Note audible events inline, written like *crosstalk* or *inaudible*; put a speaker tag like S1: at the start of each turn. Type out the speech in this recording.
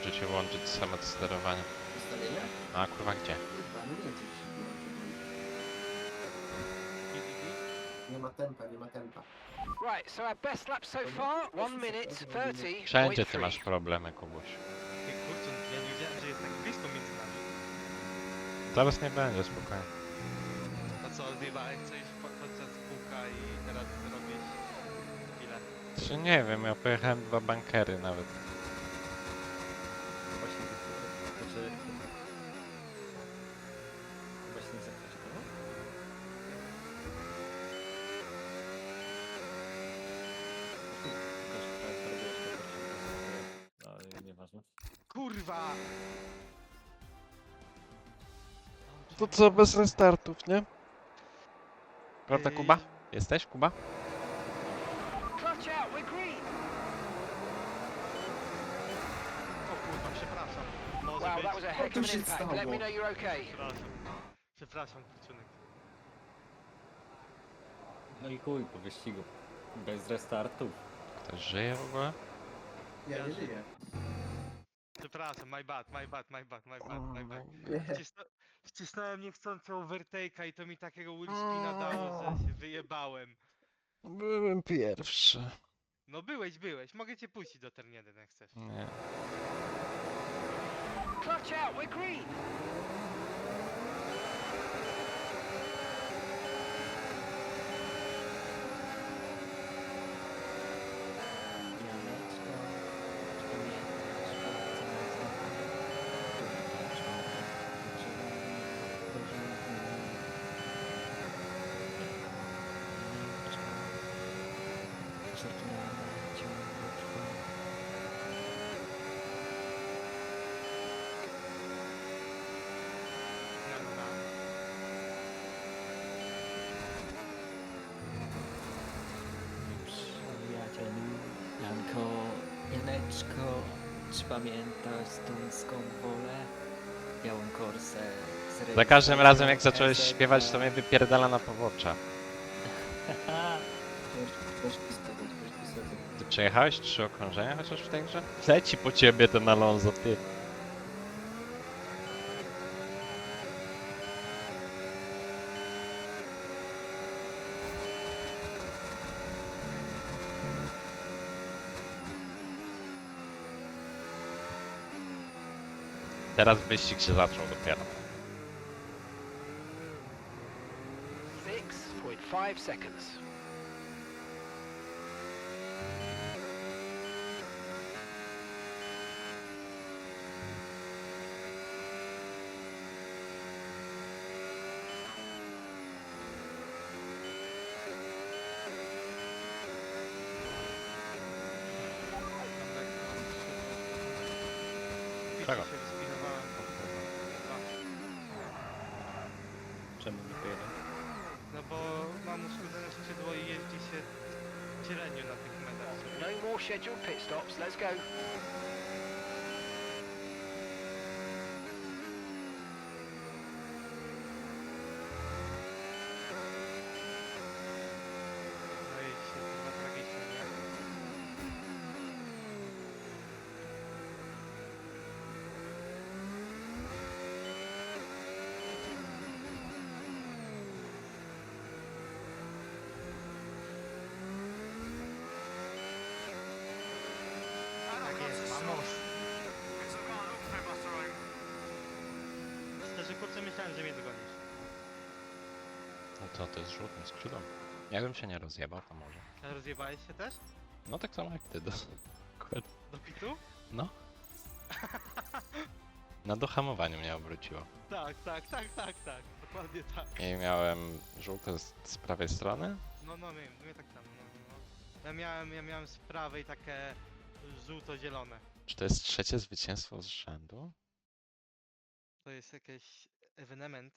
S1: włączyć i wyłączyć samo sterowanie.
S2: Ustawienia?
S1: A kurwa gdzie?
S2: Nie wiem, czy się włączy. Nie ma tempa, nie ma tempa.
S3: Right, so our best lap so far, 1 minute 30.
S1: Wszędzie ty masz problemy, Kubuś.
S4: Ty kurczę, ja nie wiedziałem, że jest tak blisko między nami.
S1: Zaraz nie będzie, spokojnie.
S4: A co, zjebałeś coś po- podczas kółka i teraz robisz ile?
S1: Czy nie wiem, ja pojechałem dwa bankery nawet.
S4: Kurwa!
S1: To co, bez restartów, nie? Prawda, Kuba? Jesteś, Kuba?
S3: Clutch out, we're green.
S4: O kurwa, przepraszam. Może
S3: Wow,
S4: być.
S3: that was a heck of an
S2: się
S3: impact. Let me
S2: stało?
S3: know you're okay.
S4: Przepraszam. Przepraszam, kurczunek.
S5: No i chuj, po wyścigu. Bez restartów.
S1: Ktoś żyje w ogóle?
S2: Ja nie żyję.
S4: Przepraszam, my bad, my bad, my bad, my bad, my bad. Wcisnę, wcisnąłem niechcący overtake'a i to mi takiego wheelspina dało, że się wyjebałem.
S1: Byłem pierwszy.
S4: No byłeś, byłeś. Mogę cię puścić do turn 1 jak chcesz.
S1: Nie.
S3: Clutch out, we're green.
S5: Janeczko, pamiętasz, co nas
S4: Na, na.
S5: Przyjacielu, Janko, Janeczko, czy pamiętasz stuńską wolę? Białą korsę z
S1: Za każdym razem jak zacząłeś śpiewać, to mnie wypierdala na. *laughs* Ty przejechałeś trzy okrążenia chociaż w tej grze? Leci po ciebie ten Alonso, ty. Teraz wyścig się zaczął dopiero.
S3: 6.5 seconds.
S1: Czego?
S4: się wyspinowałem.
S5: Czemu nie pojedę?
S4: No bo mam uszkodzone skrzydło i jeździ się średnio na tych medach.
S3: No more scheduled pit stops. Let's go.
S4: No i się chyba tragicznie, nie? Tak jest, vamos. Szczerze kurczę myślałem, że mnie dogonisz.
S1: No to to jest rzut na skrzydło. Jakbym się nie rozjebał, to może.
S4: A rozjebałeś się też?
S1: No tak samo jak ty. Do...
S4: Do pitu?
S1: No. Na dohamowaniu mnie obróciło.
S4: Tak, tak, tak, tak, tak. Dokładnie tak.
S1: I miałem żółte z, z prawej strony.
S4: No, no, mnie, mnie tak samo. No, no, no. Ja miałem, ja miałem z prawej takie żółto-zielone.
S1: Czy to jest trzecie zwycięstwo z rzędu?
S4: To jest jakiś evenement